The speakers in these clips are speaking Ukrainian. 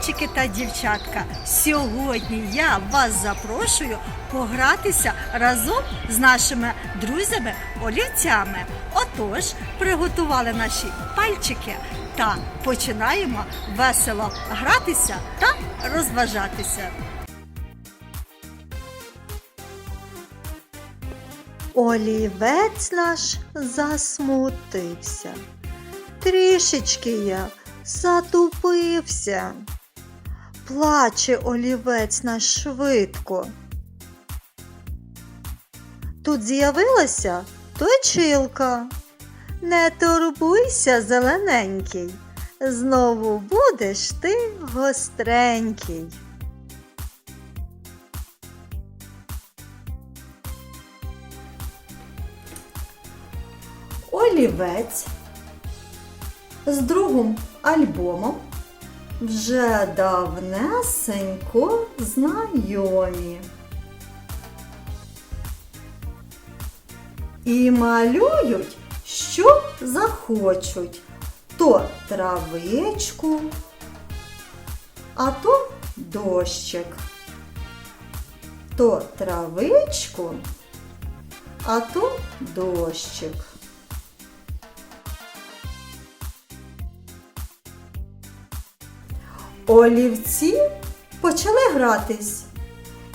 Хлопчики та дівчатка, сьогодні я вас запрошую погратися разом з нашими друзями олівцями. Отож, приготували наші пальчики та починаємо весело гратися та розважатися. Олівець наш засмутився. Трішечки я затупився. Плаче олівець наш швидко. Тут з'явилася точилка. Не турбуйся, зелененький. Знову будеш ти гостренький. Олівець з другим альбомом вже давнесенько знайомі. І малюють, що захочуть. То травичку, а то дощик. То травичку, а то дощик. Олівці почали гратись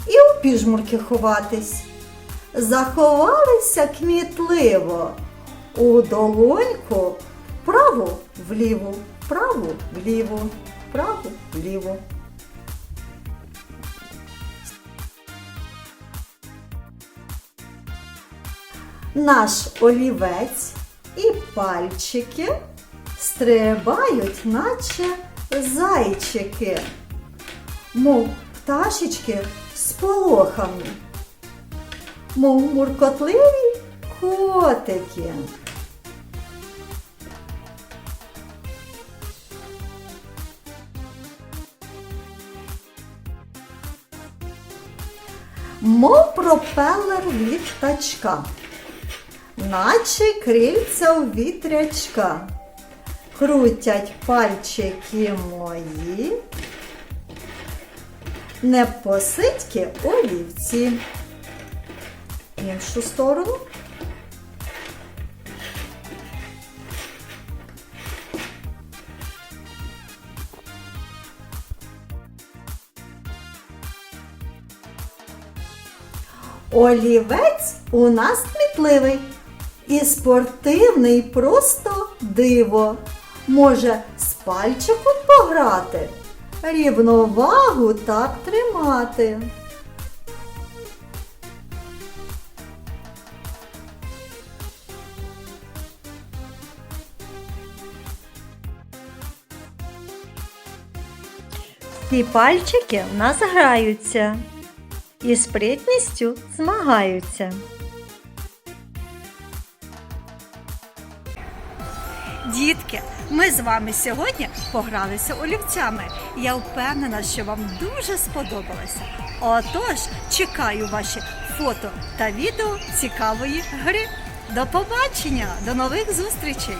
і у піжмурки ховатись. Заховалися кмітливо у долоньку вправо вліво, вправо вліво, вправо вліво. Наш олівець і пальчики стрибають, наче зайчики, мов пташечки з полохами, мов муркотливі котики. Мов пропелер літачка, наче крильця у вітрячка. Крутять пальчики мої, непосидьки олівці. Іншу сторону. Олівець у нас кмітливий і спортивний просто диво. Може з пальчиком пограти, рівновагу так тримати. Ці пальчики в нас граються і спритністю змагаються. Дітки, ми з вами сьогодні погралися олівцями. Я впевнена, що вам дуже сподобалося. Отож, чекаю ваші фото та відео цікавої гри. До побачення, до нових зустрічей!